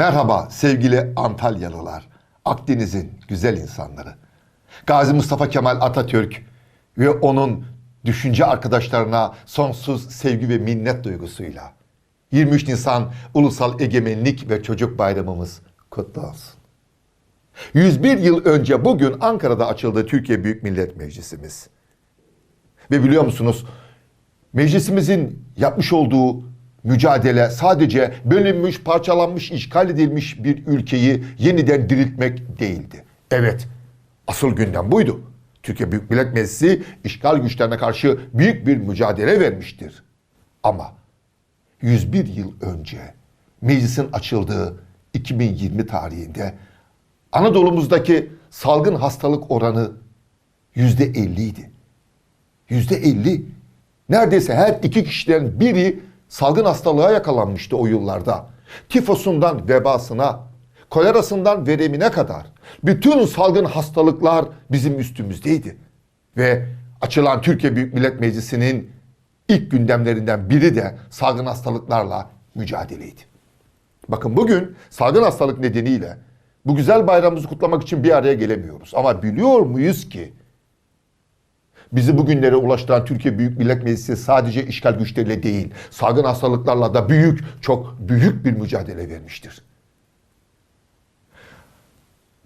Merhaba sevgili Antalyalılar, Akdeniz'in güzel insanları. Gazi Mustafa Kemal Atatürk ve onun düşünce arkadaşlarına sonsuz sevgi ve minnet duygusuyla 23 Nisan Ulusal Egemenlik ve Çocuk Bayramımız kutlu olsun. 101 yıl önce bugün Ankara'da açıldı Türkiye Büyük Millet Meclisimiz. Ve biliyor musunuz meclisimizin yapmış olduğu mücadele sadece bölünmüş, parçalanmış, işgal edilmiş bir ülkeyi yeniden diriltmek değildi. Evet, asıl gündem buydu. Türkiye Büyük Millet Meclisi işgal güçlerine karşı büyük bir mücadele vermiştir. Ama 101 yıl önce meclisin açıldığı 2020 tarihinde Anadolu'muzdaki salgın hastalık oranı yüzde 50 idi. Yüzde 50. Neredeyse her iki kişiden biri salgın hastalığa yakalanmıştı o yıllarda. Tifosundan vebasına, kolerasından veremine kadar bütün salgın hastalıklar bizim üstümüzdeydi. Ve açılan Türkiye Büyük Millet Meclisi'nin ilk gündemlerinden biri de salgın hastalıklarla mücadeleydi. Bakın bugün salgın hastalık nedeniyle bu güzel bayramımızı kutlamak için bir araya gelemiyoruz. Ama biliyor muyuz ki bizi bugünlere ulaştıran Türkiye Büyük Millet Meclisi sadece işgal güçleriyle değil, salgın hastalıklarla da büyük, çok büyük bir mücadele vermiştir.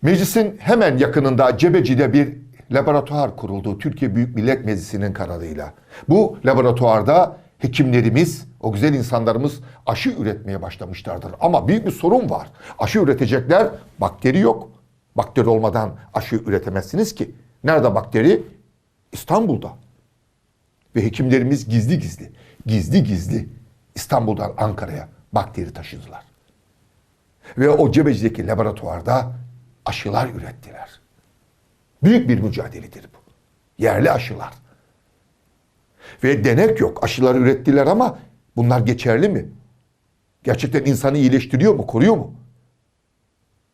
Meclisin hemen yakınında Cebeci'de bir laboratuvar kuruldu Türkiye Büyük Millet Meclisi'nin kararıyla. Bu laboratuvarda hekimlerimiz, o güzel insanlarımız aşı üretmeye başlamışlardır. Ama büyük bir sorun var. Aşı üretecekler, bakteri yok. Bakteri olmadan aşı üretemezsiniz ki. Nerede bakteri? İstanbul'da. Ve hekimlerimiz gizli gizli, gizli gizli İstanbul'dan Ankara'ya bakteri taşıdılar. Ve o Cebeci'deki laboratuvarda aşılar ürettiler. Büyük bir mücadeledir bu. Yerli aşılar. Ve denek yok. Aşılar ürettiler ama bunlar geçerli mi? Gerçekten insanı iyileştiriyor mu, koruyor mu?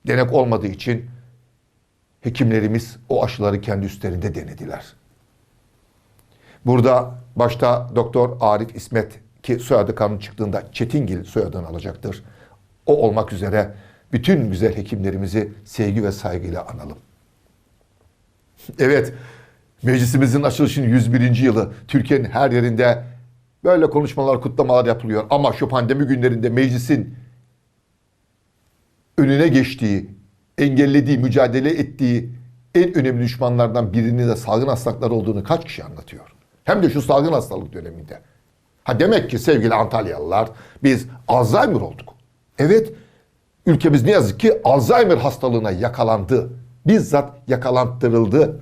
Denek olmadığı için hekimlerimiz o aşıları kendi üstlerinde denediler. Burada başta Doktor Arif İsmet ki soyadı kanun çıktığında Çetingil soyadını alacaktır. O olmak üzere bütün güzel hekimlerimizi sevgi ve saygıyla analım. Evet, meclisimizin açılışının 101. yılı Türkiye'nin her yerinde böyle konuşmalar, kutlamalar yapılıyor. Ama şu pandemi günlerinde meclisin önüne geçtiği, engellediği, mücadele ettiği en önemli düşmanlardan birinin de salgın hastalıklar olduğunu kaç kişi anlatıyor? Hem de şu salgın hastalık döneminde. Ha demek ki sevgili Antalyalılar biz Alzheimer olduk. Evet ülkemiz ne yazık ki Alzheimer hastalığına yakalandı. Bizzat yakalandırıldı.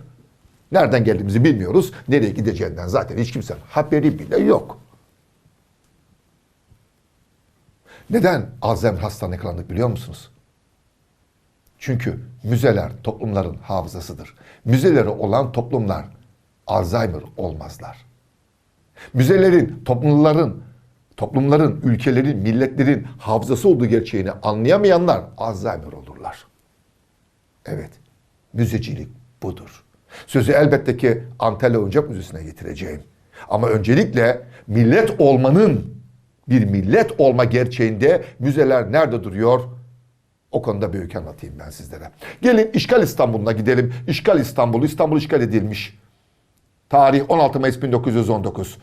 Nereden geldiğimizi bilmiyoruz. Nereye gideceğinden zaten hiç kimsenin haberi bile yok. Neden Alzheimer hastalığına yakalandık biliyor musunuz? Çünkü müzeler toplumların hafızasıdır. Müzeleri olan toplumlar Alzheimer olmazlar. Müzelerin, toplumların, toplumların, ülkelerin, milletlerin hafızası olduğu gerçeğini anlayamayanlar Alzheimer olurlar. Evet, müzecilik budur. Sözü elbette ki Antalya Oyuncak Müzesi'ne getireceğim. Ama öncelikle millet olmanın, bir millet olma gerçeğinde müzeler nerede duruyor? O konuda büyük anlatayım ben sizlere. Gelin İşgal İstanbul'una gidelim. İşgal İstanbul, İstanbul işgal edilmiş. Tarih 16 Mayıs 1919.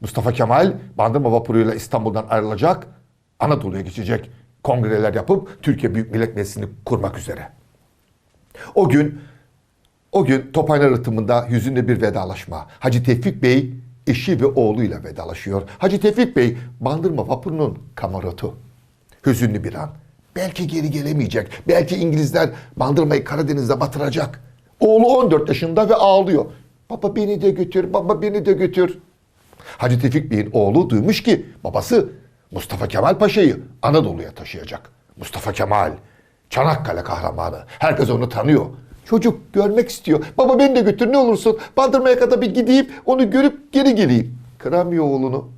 Mustafa Kemal Bandırma vapuruyla İstanbul'dan ayrılacak, Anadolu'ya geçecek. Kongreler yapıp Türkiye Büyük Millet Meclisi'ni kurmak üzere. O gün o gün Tophaneler Rıhtımı'nda hüzünlü bir vedalaşma. Hacı Tevfik Bey eşi ve oğluyla vedalaşıyor. Hacı Tevfik Bey Bandırma vapurunun kamarotu. Hüzünlü bir an. Belki geri gelemeyecek. Belki İngilizler Bandırma'yı Karadeniz'de batıracak. Oğlu 14 yaşında ve ağlıyor. Baba beni de götür, baba beni de götür. Hacı Tevfik Bey'in oğlu duymuş ki babası Mustafa Kemal Paşa'yı Anadolu'ya taşıyacak. Mustafa Kemal, Çanakkale kahramanı. Herkes onu tanıyor. Çocuk görmek istiyor. Baba beni de götür ne olursun. Bandırmaya kadar bir gideyim, onu görüp geri geleyim. Kıramıyor oğlunu.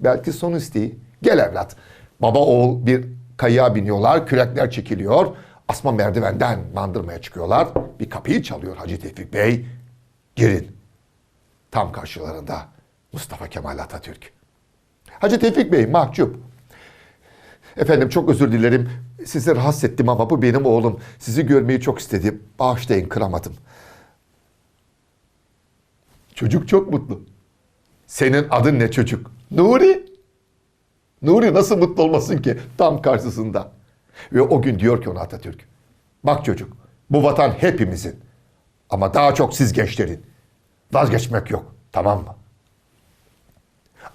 Belki son isteği. Gel evlat. Baba oğul bir kayığa biniyorlar, kürekler çekiliyor. Asma merdivenden bandırmaya çıkıyorlar. Bir kapıyı çalıyor Hacı Tevfik Bey. Girin. Tam karşılarında Mustafa Kemal Atatürk. Hacı Tevfik Bey mahcup. Efendim çok özür dilerim. Sizi rahatsız ettim ama bu benim oğlum. Sizi görmeyi çok istedi. Bağışlayın kıramadım. Çocuk çok mutlu. Senin adın ne çocuk? Nuri. Nuri nasıl mutlu olmasın ki tam karşısında. Ve o gün diyor ki ona Atatürk. Bak çocuk bu vatan hepimizin. Ama daha çok siz gençlerin. Vazgeçmek yok. Tamam mı?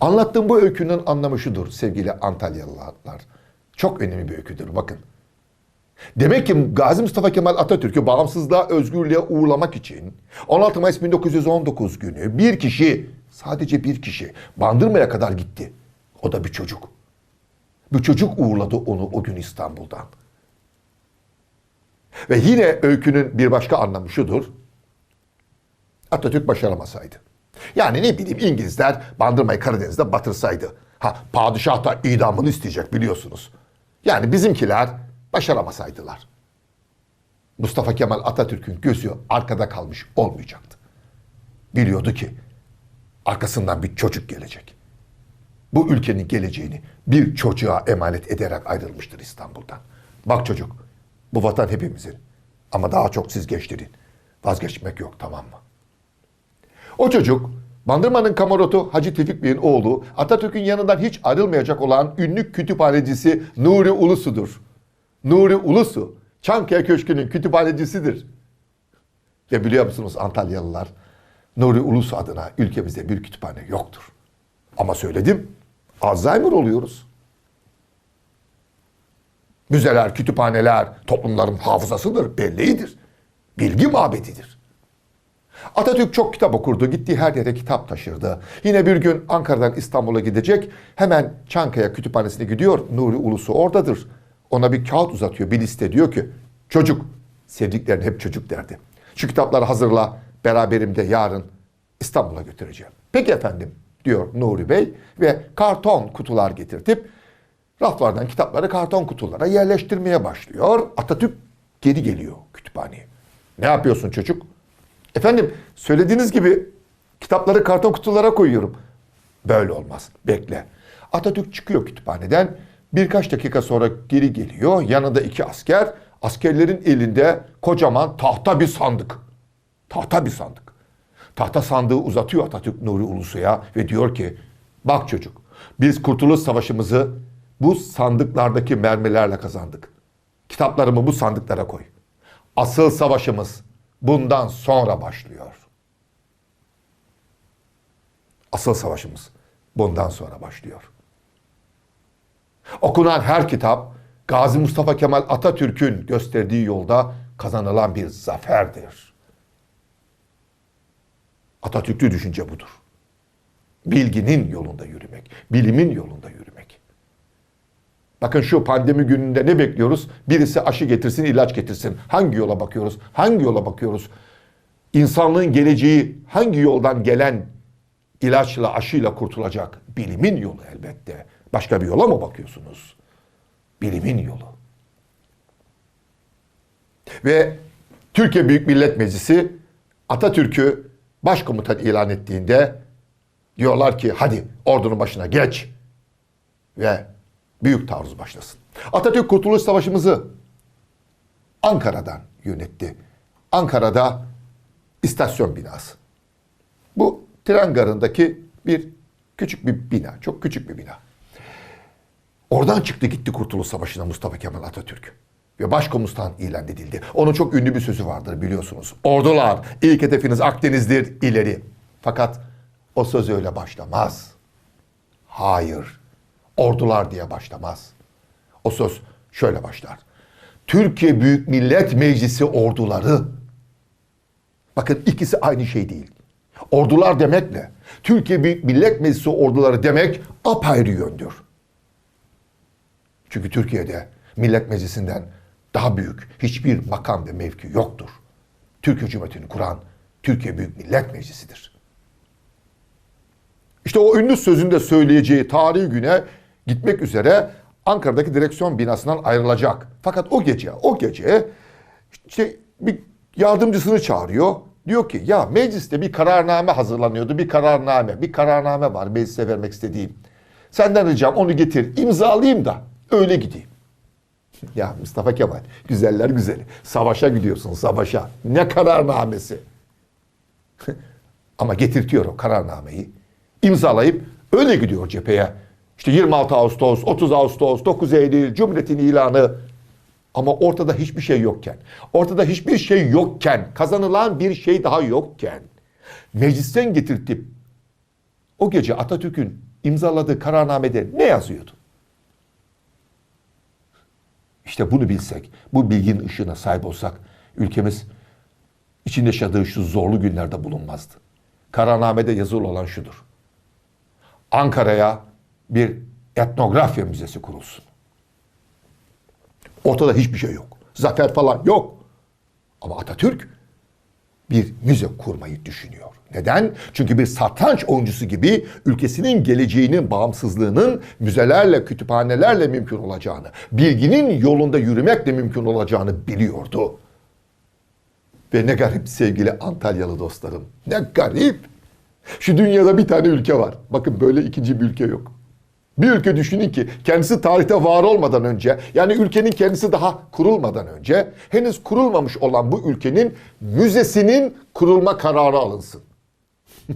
Anlattığım bu öykünün anlamı şudur sevgili Antalyalılar. Çok önemli bir öyküdür bakın. Demek ki Gazi Mustafa Kemal Atatürk'ü bağımsızlığa, özgürlüğe uğurlamak için 16 Mayıs 1919 günü bir kişi, sadece bir kişi Bandırma'ya kadar gitti. O da bir çocuk. Bir çocuk uğurladı onu o gün İstanbul'dan. Ve yine öykünün bir başka anlamı şudur. Atatürk başaramasaydı. Yani ne bileyim İngilizler Bandırma'yı Karadeniz'de batırsaydı. Ha padişah da idamını isteyecek biliyorsunuz. Yani bizimkiler başaramasaydılar. Mustafa Kemal Atatürk'ün gözü arkada kalmış olmayacaktı. Biliyordu ki arkasından bir çocuk gelecek. Bu ülkenin geleceğini bir çocuğa emanet ederek ayrılmıştır İstanbul'dan. Bak çocuk, bu vatan hepimizin. Ama daha çok siz gençlerin. Vazgeçmek yok tamam mı? O çocuk Bandırma'nın kamarotu Hacı Tevfik Bey'in oğlu Atatürk'ün yanından hiç ayrılmayacak olan ünlü kütüphanecisi Nuri Ulusu'dur. Nuri Ulusu Çankaya Köşkü'nün kütüphanecisidir. Ve biliyor musunuz Antalyalılar Nuri Ulusu adına ülkemizde bir kütüphane yoktur. Ama söyledim Alzheimer oluyoruz. Müzeler, kütüphaneler toplumların hafızasıdır, belleğidir. Bilgi mabedidir. Atatürk çok kitap okurdu. Gittiği her yere kitap taşırdı. Yine bir gün Ankara'dan İstanbul'a gidecek. Hemen Çankaya Kütüphanesi'ne gidiyor. Nuri Ulusu oradadır. Ona bir kağıt uzatıyor. Bir liste diyor ki çocuk. Sevdiklerin hep çocuk derdi. Şu kitapları hazırla. Beraberimde yarın İstanbul'a götüreceğim. Peki efendim diyor Nuri Bey ve karton kutular getirtip raflardan kitapları karton kutulara yerleştirmeye başlıyor. Atatürk geri geliyor kütüphaneye. Ne yapıyorsun çocuk? Efendim söylediğiniz gibi kitapları karton kutulara koyuyorum. Böyle olmaz. Bekle. Atatürk çıkıyor kütüphaneden. Birkaç dakika sonra geri geliyor. Yanında iki asker. Askerlerin elinde kocaman tahta bir sandık. Tahta bir sandık. Tahta sandığı uzatıyor Atatürk Nuri Ulusu'ya ve diyor ki bak çocuk biz Kurtuluş Savaşımızı bu sandıklardaki mermilerle kazandık. Kitaplarımı bu sandıklara koy. Asıl savaşımız bundan sonra başlıyor. Asıl savaşımız bundan sonra başlıyor. Okunan her kitap Gazi Mustafa Kemal Atatürk'ün gösterdiği yolda kazanılan bir zaferdir. Atatürk'lü düşünce budur. Bilginin yolunda yürümek, bilimin yolunda yürümek. Bakın şu pandemi gününde ne bekliyoruz? Birisi aşı getirsin, ilaç getirsin. Hangi yola bakıyoruz? Hangi yola bakıyoruz? İnsanlığın geleceği hangi yoldan gelen ilaçla, aşıyla kurtulacak? Bilimin yolu elbette. Başka bir yola mı bakıyorsunuz? Bilimin yolu. Ve Türkiye Büyük Millet Meclisi Atatürk'ü başkomutan ilan ettiğinde diyorlar ki hadi ordunun başına geç ve büyük taarruz başlasın. Atatürk Kurtuluş Savaşımızı Ankara'dan yönetti. Ankara'da istasyon binası. Bu tren garındaki bir küçük bir bina, çok küçük bir bina. Oradan çıktı gitti Kurtuluş Savaşı'na Mustafa Kemal Atatürk. Ve başkomutan ilan edildi. Onun çok ünlü bir sözü vardır biliyorsunuz. Ordular, ilk hedefiniz Akdeniz'dir, ileri. Fakat o söz öyle başlamaz. Hayır, ordular diye başlamaz. O söz şöyle başlar. Türkiye Büyük Millet Meclisi orduları. Bakın ikisi aynı şey değil. Ordular demekle Türkiye Büyük Millet Meclisi orduları demek apayrı yöndür. Çünkü Türkiye'de Millet Meclisi'nden daha büyük hiçbir makam ve mevki yoktur. Türkiye Cumhuriyeti'ni kuran Türkiye Büyük Millet Meclisi'dir. İşte o ünlü sözünde söyleyeceği tarihi güne gitmek üzere Ankara'daki direksiyon binasından ayrılacak. Fakat o gece, o gece işte bir yardımcısını çağırıyor. Diyor ki ya mecliste bir kararname hazırlanıyordu. Bir kararname, bir kararname var meclise vermek istediğim. Senden ricam onu getir, imzalayayım da öyle gideyim. Ya Mustafa Kemal, güzeller güzeli. Savaşa gidiyorsun, savaşa. Ne kararnamesi. Ama getirtiyor o kararnameyi. imzalayıp öyle gidiyor cepheye. İşte 26 Ağustos, 30 Ağustos, 9 Eylül, Cumhuriyet'in ilanı. Ama ortada hiçbir şey yokken, ortada hiçbir şey yokken, kazanılan bir şey daha yokken, meclisten getirtip o gece Atatürk'ün imzaladığı kararnamede ne yazıyordu? İşte bunu bilsek, bu bilginin ışığına sahip olsak ülkemiz içinde yaşadığı şu zorlu günlerde bulunmazdı. Kararnamede yazılı olan şudur. Ankara'ya bir etnografya müzesi kurulsun. Ortada hiçbir şey yok. Zafer falan yok. Ama Atatürk bir müze kurmayı düşünüyor. Neden? Çünkü bir satranç oyuncusu gibi ülkesinin geleceğinin, bağımsızlığının müzelerle, kütüphanelerle mümkün olacağını, bilginin yolunda yürümekle mümkün olacağını biliyordu. Ve ne garip sevgili Antalyalı dostlarım. Ne garip. Şu dünyada bir tane ülke var. Bakın böyle ikinci bir ülke yok. Bir ülke düşünün ki kendisi tarihte var olmadan önce yani ülkenin kendisi daha kurulmadan önce henüz kurulmamış olan bu ülkenin müzesinin kurulma kararı alınsın.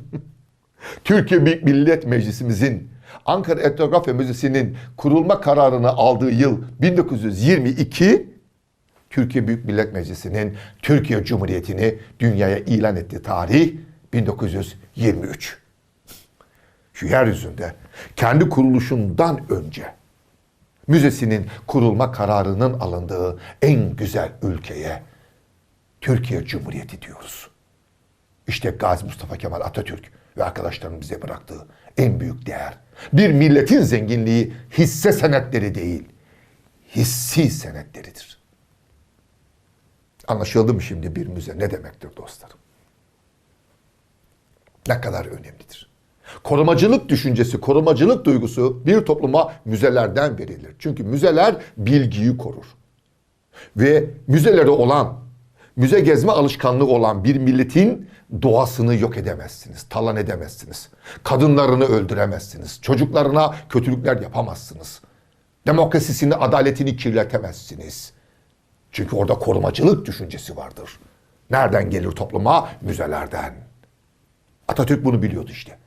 Türkiye Büyük Millet Meclisimizin Ankara Etnografya Müzesi'nin kurulma kararını aldığı yıl 1922 Türkiye Büyük Millet Meclisi'nin Türkiye Cumhuriyeti'ni dünyaya ilan ettiği tarih 1923 şu yeryüzünde kendi kuruluşundan önce müzesinin kurulma kararının alındığı en güzel ülkeye Türkiye Cumhuriyeti diyoruz. İşte Gazi Mustafa Kemal Atatürk ve arkadaşlarının bize bıraktığı en büyük değer. Bir milletin zenginliği hisse senetleri değil, hissi senetleridir. Anlaşıldı mı şimdi bir müze ne demektir dostlarım? Ne kadar önemlidir. Korumacılık düşüncesi, korumacılık duygusu bir topluma müzelerden verilir. Çünkü müzeler bilgiyi korur. Ve müzeleri olan, müze gezme alışkanlığı olan bir milletin doğasını yok edemezsiniz, talan edemezsiniz. Kadınlarını öldüremezsiniz, çocuklarına kötülükler yapamazsınız. Demokrasisini, adaletini kirletemezsiniz. Çünkü orada korumacılık düşüncesi vardır. Nereden gelir topluma? Müzelerden. Atatürk bunu biliyordu işte.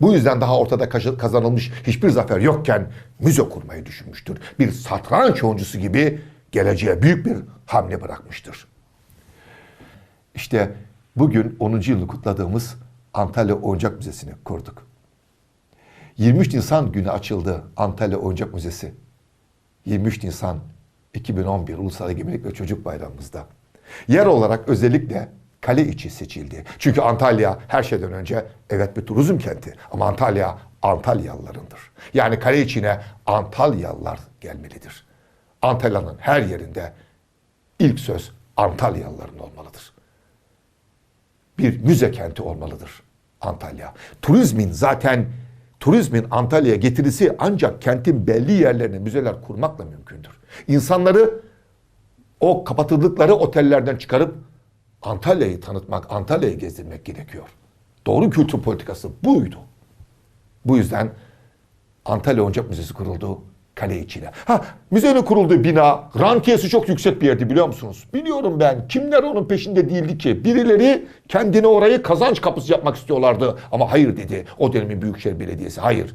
Bu yüzden daha ortada kazanılmış hiçbir zafer yokken müze kurmayı düşünmüştür. Bir satranç oyuncusu gibi geleceğe büyük bir hamle bırakmıştır. İşte bugün 10. yılı kutladığımız Antalya Oyuncak Müzesi'ni kurduk. 23 Nisan günü açıldı Antalya Oyuncak Müzesi. 23 Nisan 2011 Ulusal Egemenlik ve Çocuk Bayramımızda. Yer olarak özellikle kale içi seçildi. Çünkü Antalya her şeyden önce evet bir turizm kenti ama Antalya Antalyalılarındır. Yani kale içine Antalyalılar gelmelidir. Antalya'nın her yerinde ilk söz Antalyalıların olmalıdır. Bir müze kenti olmalıdır Antalya. Turizmin zaten turizmin Antalya'ya getirisi ancak kentin belli yerlerine müzeler kurmakla mümkündür. İnsanları o kapatıldıkları otellerden çıkarıp Antalya'yı tanıtmak, Antalya'yı gezdirmek gerekiyor. Doğru kültür politikası buydu. Bu yüzden Antalya Oyuncak Müzesi kuruldu kale içine. Ha müzenin kurulduğu bina rantiyesi çok yüksek bir yerdi biliyor musunuz? Biliyorum ben. Kimler onun peşinde değildi ki? Birileri kendini orayı kazanç kapısı yapmak istiyorlardı. Ama hayır dedi o dönemin Büyükşehir Belediyesi. Hayır.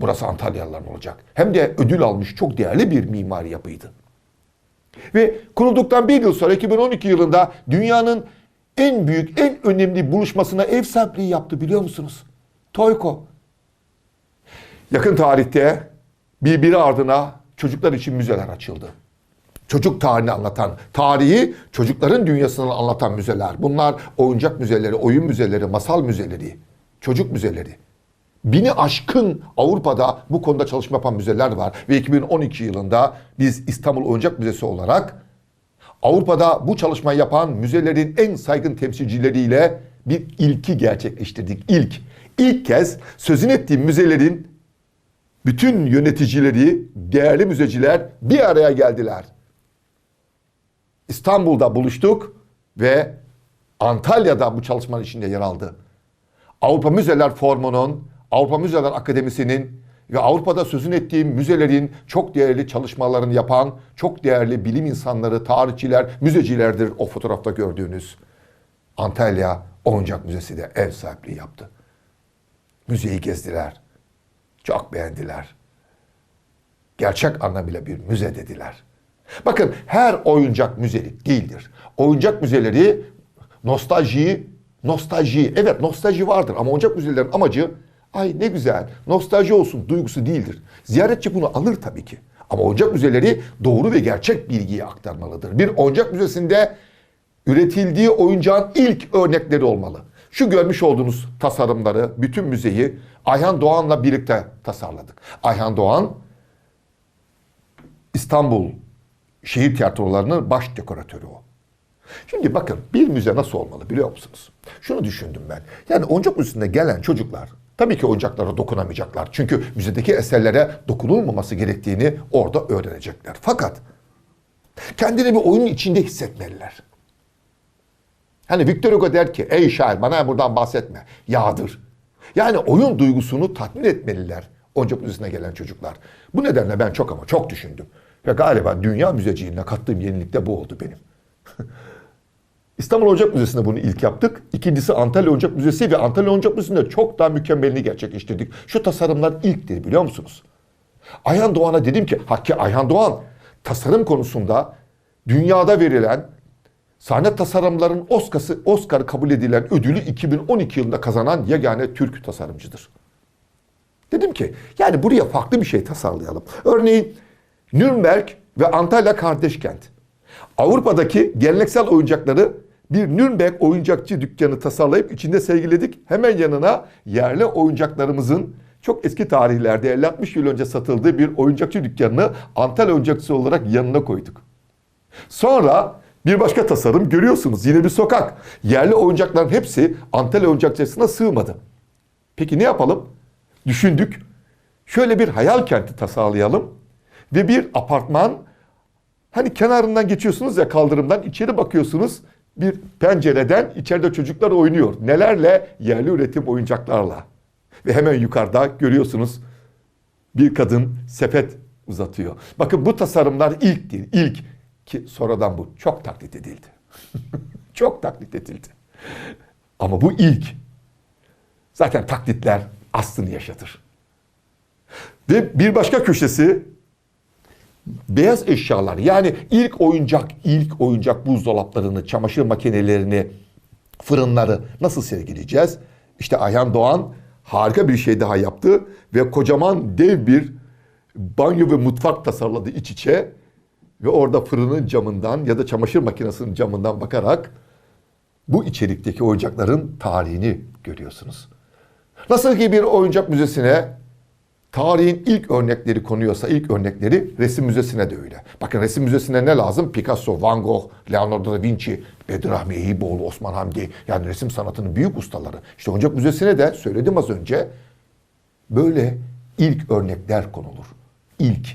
Burası Antalyalıların olacak. Hem de ödül almış çok değerli bir mimari yapıydı. Ve kurulduktan bir yıl sonra 2012 yılında dünyanın en büyük, en önemli buluşmasına ev sahipliği yaptı biliyor musunuz? Toyko. Yakın tarihte birbiri ardına çocuklar için müzeler açıldı. Çocuk tarihini anlatan, tarihi çocukların dünyasını anlatan müzeler. Bunlar oyuncak müzeleri, oyun müzeleri, masal müzeleri, çocuk müzeleri. Bini aşkın Avrupa'da bu konuda çalışma yapan müzeler var. Ve 2012 yılında biz İstanbul Oyuncak Müzesi olarak Avrupa'da bu çalışmayı yapan müzelerin en saygın temsilcileriyle bir ilki gerçekleştirdik. İlk. İlk kez sözün ettiğim müzelerin bütün yöneticileri, değerli müzeciler bir araya geldiler. İstanbul'da buluştuk ve Antalya'da bu çalışmanın içinde yer aldı. Avrupa Müzeler Forumu'nun Avrupa Müzeler Akademisi'nin ve Avrupa'da sözün ettiğim müzelerin çok değerli çalışmalarını yapan çok değerli bilim insanları, tarihçiler, müzecilerdir o fotoğrafta gördüğünüz. Antalya Oyuncak Müzesi de ev sahipliği yaptı. Müzeyi gezdiler. Çok beğendiler. Gerçek anlamıyla bir müze dediler. Bakın her oyuncak müzelik değildir. Oyuncak müzeleri nostaljiyi, nostalji, evet nostalji vardır ama oyuncak müzelerin amacı ay ne güzel nostalji olsun duygusu değildir. Ziyaretçi bunu alır tabii ki. Ama oyuncak müzeleri doğru ve gerçek bilgiyi aktarmalıdır. Bir oyuncak müzesinde üretildiği oyuncağın ilk örnekleri olmalı. Şu görmüş olduğunuz tasarımları, bütün müzeyi Ayhan Doğan'la birlikte tasarladık. Ayhan Doğan İstanbul şehir tiyatrolarının baş dekoratörü o. Şimdi bakın bir müze nasıl olmalı biliyor musunuz? Şunu düşündüm ben. Yani oyuncak müzesine gelen çocuklar tabii ki oyuncaklara dokunamayacaklar. Çünkü müzedeki eserlere dokunulmaması gerektiğini orada öğrenecekler. Fakat kendini bir oyunun içinde hissetmeliler. Hani Victor Hugo der ki ey şair bana buradan bahsetme. Yağdır. Yani oyun duygusunu tatmin etmeliler oyuncak müzesine gelen çocuklar. Bu nedenle ben çok ama çok düşündüm. Ve galiba dünya müzeciliğine kattığım yenilik de bu oldu benim. İstanbul Oyuncak Müzesi'nde bunu ilk yaptık. İkincisi Antalya Oyuncak Müzesi ve Antalya Oyuncak Müzesi'nde çok daha mükemmelini gerçekleştirdik. Şu tasarımlar ilktir biliyor musunuz? Ayhan Doğan'a dedim ki, Hakkı Ayhan Doğan tasarım konusunda dünyada verilen sahne tasarımların Oscar'ı Oscar kabul edilen ödülü 2012 yılında kazanan yegane Türk tasarımcıdır. Dedim ki yani buraya farklı bir şey tasarlayalım. Örneğin Nürnberg ve Antalya kardeş kent. Avrupa'daki geleneksel oyuncakları bir Nürnberg oyuncakçı dükkanı tasarlayıp içinde sergiledik. Hemen yanına yerli oyuncaklarımızın çok eski tarihlerde 50-60 yıl önce satıldığı bir oyuncakçı dükkanını Antalya oyuncakçısı olarak yanına koyduk. Sonra bir başka tasarım görüyorsunuz yine bir sokak. Yerli oyuncakların hepsi Antalya oyuncakçısına sığmadı. Peki ne yapalım? Düşündük. Şöyle bir hayal kenti tasarlayalım ve bir apartman hani kenarından geçiyorsunuz ya kaldırımdan içeri bakıyorsunuz bir pencereden içeride çocuklar oynuyor. Nelerle? Yerli üretim oyuncaklarla. Ve hemen yukarıda görüyorsunuz bir kadın sepet uzatıyor. Bakın bu tasarımlar ilktir. ilk ki sonradan bu çok taklit edildi. çok taklit edildi. Ama bu ilk. Zaten taklitler aslını yaşatır. Ve bir başka köşesi beyaz eşyalar. Yani ilk oyuncak, ilk oyuncak buzdolaplarını, çamaşır makinelerini, fırınları nasıl sergileyeceğiz? İşte Ayhan Doğan harika bir şey daha yaptı ve kocaman dev bir banyo ve mutfak tasarladı iç içe ve orada fırının camından ya da çamaşır makinesinin camından bakarak bu içerikteki oyuncakların tarihini görüyorsunuz. Nasıl ki bir oyuncak müzesine tarihin ilk örnekleri konuyorsa ilk örnekleri resim müzesine de öyle. Bakın resim müzesine ne lazım? Picasso, Van Gogh, Leonardo da Vinci, Bedrahmi Eyüboğlu, Osman Hamdi yani resim sanatının büyük ustaları. İşte oyuncak müzesine de söyledim az önce böyle ilk örnekler konulur. İlk.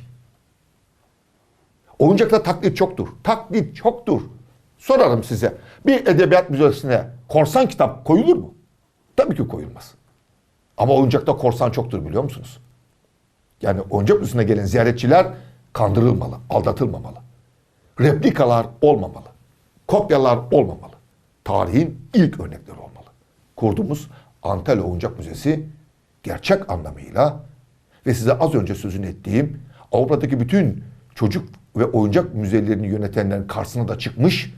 Oyuncakta taklit çoktur. Taklit çoktur. Sorarım size. Bir edebiyat müzesine korsan kitap koyulur mu? Tabii ki koyulmaz. Ama oyuncakta korsan çoktur biliyor musunuz? Yani oyuncak müzesine gelen ziyaretçiler kandırılmalı, aldatılmamalı. Replikalar olmamalı. Kopyalar olmamalı. Tarihin ilk örnekleri olmalı. Kurduğumuz Antalya Oyuncak Müzesi gerçek anlamıyla ve size az önce sözünü ettiğim Avrupa'daki bütün çocuk ve oyuncak müzelerini yönetenlerin karşısına da çıkmış,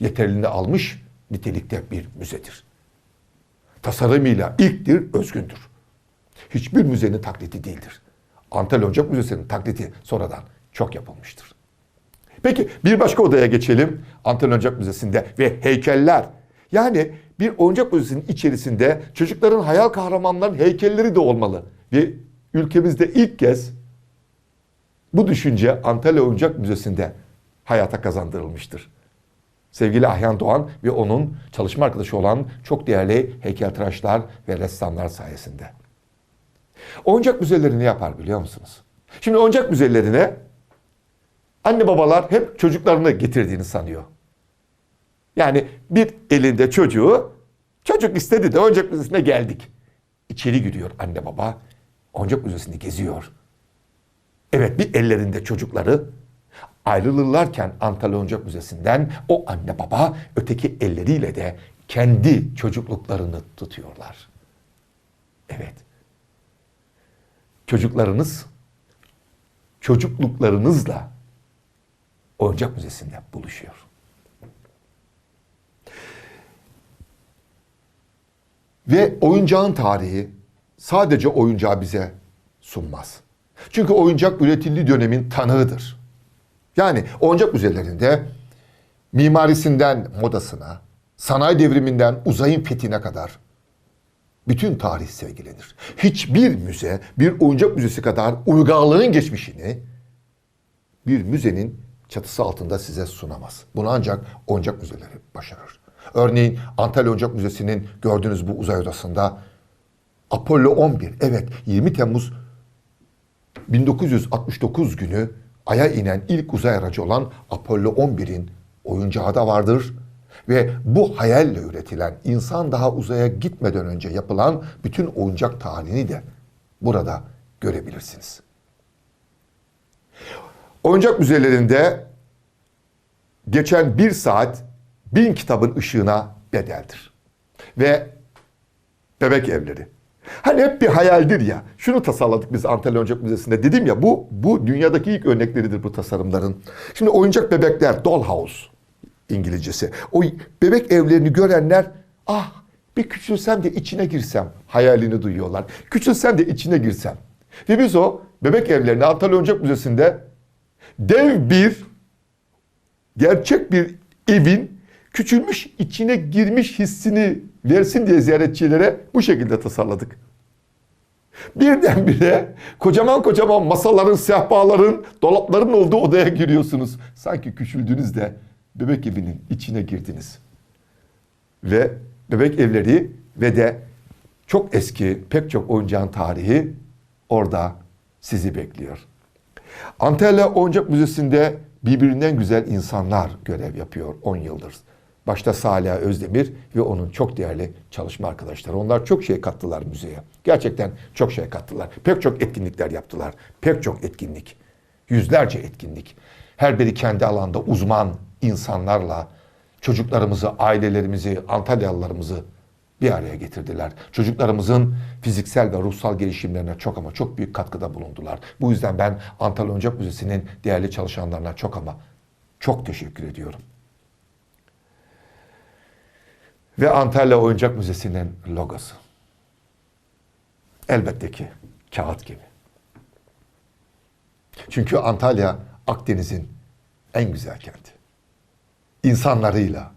yeterliliğini almış nitelikte bir müzedir. Tasarımıyla ilktir, özgündür. Hiçbir müzenin taklidi değildir. Antalya Oyuncak Müzesi'nin taklidi sonradan çok yapılmıştır. Peki bir başka odaya geçelim. Antalya Oyuncak Müzesi'nde ve heykeller. Yani bir oyuncak müzesinin içerisinde çocukların hayal kahramanların heykelleri de olmalı. Ve ülkemizde ilk kez bu düşünce Antalya Oyuncak Müzesi'nde hayata kazandırılmıştır. Sevgili Ahyan Doğan ve onun çalışma arkadaşı olan çok değerli heykeltıraşlar ve ressamlar sayesinde. Oyuncak müzeleri ne yapar biliyor musunuz? Şimdi oyuncak müzelerine anne babalar hep çocuklarını getirdiğini sanıyor. Yani bir elinde çocuğu, çocuk istedi de oyuncak müzesine geldik. İçeri giriyor anne baba. oyuncak müzesinde geziyor. Evet bir ellerinde çocukları ayrılırlarken Antalya Oyuncak Müzesi'nden o anne baba öteki elleriyle de kendi çocukluklarını tutuyorlar. Evet. Çocuklarınız çocukluklarınızla oyuncak müzesinde buluşuyor. Ve oyuncağın tarihi sadece oyuncağı bize sunmaz. Çünkü oyuncak üretildiği dönemin tanığıdır. Yani oyuncak müzelerinde mimarisinden modasına, sanayi devriminden uzayın fethine kadar bütün tarih sevgilenir. Hiçbir müze bir oyuncak müzesi kadar uygarlığın geçmişini bir müzenin çatısı altında size sunamaz. Bunu ancak oyuncak müzeleri başarır. Örneğin Antalya Oyuncak Müzesi'nin gördüğünüz bu uzay odasında Apollo 11, evet 20 Temmuz 1969 günü Ay'a inen ilk uzay aracı olan Apollo 11'in oyuncağı da vardır. Ve bu hayalle üretilen insan daha uzaya gitmeden önce yapılan bütün oyuncak tarihini de burada görebilirsiniz. Oyuncak müzelerinde geçen bir saat bin kitabın ışığına bedeldir. Ve bebek evleri. Hani hep bir hayaldir ya. Şunu tasarladık biz Antalya Oyuncak Müzesi'nde. Dedim ya bu bu dünyadaki ilk örnekleridir bu tasarımların. Şimdi oyuncak bebekler, dollhouse İngilizcesi. O bebek evlerini görenler ah bir küçülsem de içine girsem hayalini duyuyorlar. Küçülsem de içine girsem. Ve biz o bebek evlerini Antalya Oyuncak Müzesi'nde dev bir gerçek bir evin küçülmüş içine girmiş hissini versin diye ziyaretçilere bu şekilde tasarladık. Birdenbire kocaman kocaman masaların, sehpaların, dolapların olduğu odaya giriyorsunuz. Sanki küçüldünüz de bebek evinin içine girdiniz. Ve bebek evleri ve de çok eski pek çok oyuncağın tarihi orada sizi bekliyor. Antalya Oyuncak Müzesi'nde birbirinden güzel insanlar görev yapıyor 10 yıldır. Başta Salih Özdemir ve onun çok değerli çalışma arkadaşları. Onlar çok şey kattılar müzeye. Gerçekten çok şey kattılar. Pek çok etkinlikler yaptılar. Pek çok etkinlik. Yüzlerce etkinlik. Her biri kendi alanda uzman insanlarla çocuklarımızı, ailelerimizi, Antalyalılarımızı bir araya getirdiler. Çocuklarımızın fiziksel ve ruhsal gelişimlerine çok ama çok büyük katkıda bulundular. Bu yüzden ben Antalya Oyuncak Müzesi'nin değerli çalışanlarına çok ama çok teşekkür ediyorum. Ve Antalya Oyuncak Müzesi'nin logosu. Elbette ki kağıt gibi. Çünkü Antalya Akdeniz'in en güzel kenti. İnsanlarıyla,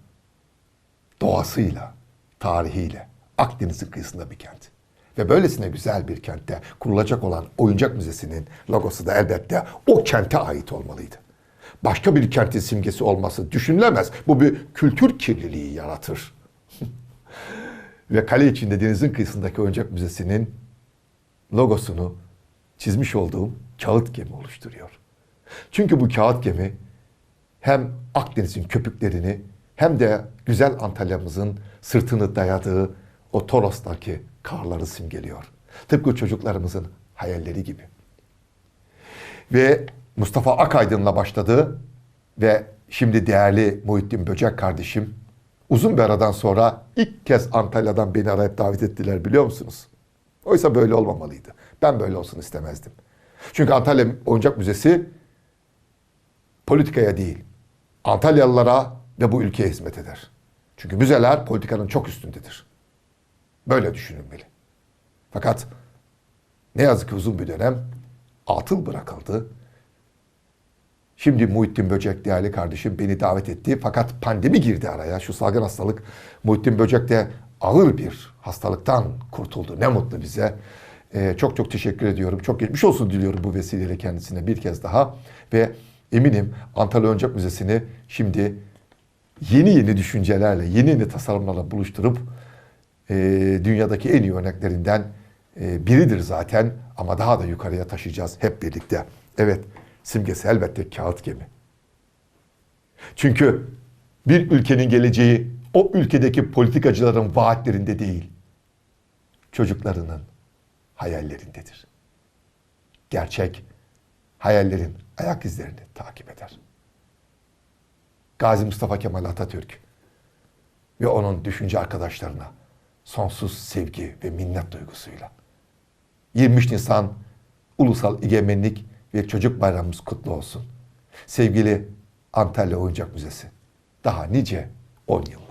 doğasıyla, tarihiyle Akdeniz'in kıyısında bir kent. Ve böylesine güzel bir kentte kurulacak olan Oyuncak Müzesi'nin logosu da elbette o kente ait olmalıydı. Başka bir kentin simgesi olması düşünülemez. Bu bir kültür kirliliği yaratır. Ve kale içinde denizin kıyısındaki Oyuncak Müzesi'nin logosunu çizmiş olduğum kağıt gemi oluşturuyor. Çünkü bu kağıt gemi hem Akdeniz'in köpüklerini hem de güzel Antalya'mızın sırtını dayadığı o Toros'taki karları simgeliyor. Tıpkı çocuklarımızın hayalleri gibi. Ve Mustafa Akaydın'la başladı ve şimdi değerli Muhittin Böcek kardeşim uzun bir aradan sonra ilk kez Antalya'dan beni arayıp davet ettiler biliyor musunuz? Oysa böyle olmamalıydı. Ben böyle olsun istemezdim. Çünkü Antalya Oyuncak Müzesi politikaya değil, Antalyalılara ve bu ülkeye hizmet eder. Çünkü müzeler politikanın çok üstündedir. Böyle düşünülmeli. Fakat ne yazık ki uzun bir dönem atıl bırakıldı. Şimdi Muhittin Böcek değerli kardeşim beni davet etti. Fakat pandemi girdi araya. Şu salgın hastalık Muhittin Böcek de ağır bir hastalıktan kurtuldu. Ne mutlu bize. Ee, çok çok teşekkür ediyorum. Çok geçmiş olsun diliyorum bu vesileyle kendisine bir kez daha. Ve eminim Antalya Oyuncak Müzesi'ni şimdi yeni yeni düşüncelerle, yeni yeni tasarımlarla buluşturup e, dünyadaki en iyi örneklerinden e, biridir zaten ama daha da yukarıya taşıyacağız hep birlikte. Evet, simgesi elbette kağıt gemi. Çünkü bir ülkenin geleceği o ülkedeki politikacıların vaatlerinde değil, çocuklarının hayallerindedir. Gerçek hayallerin ayak izlerini takip eder. Gazi Mustafa Kemal Atatürk ve onun düşünce arkadaşlarına sonsuz sevgi ve minnet duygusuyla 23 Nisan Ulusal Egemenlik ve Çocuk Bayramımız kutlu olsun. Sevgili Antalya Oyuncak Müzesi. Daha nice 10 yıl.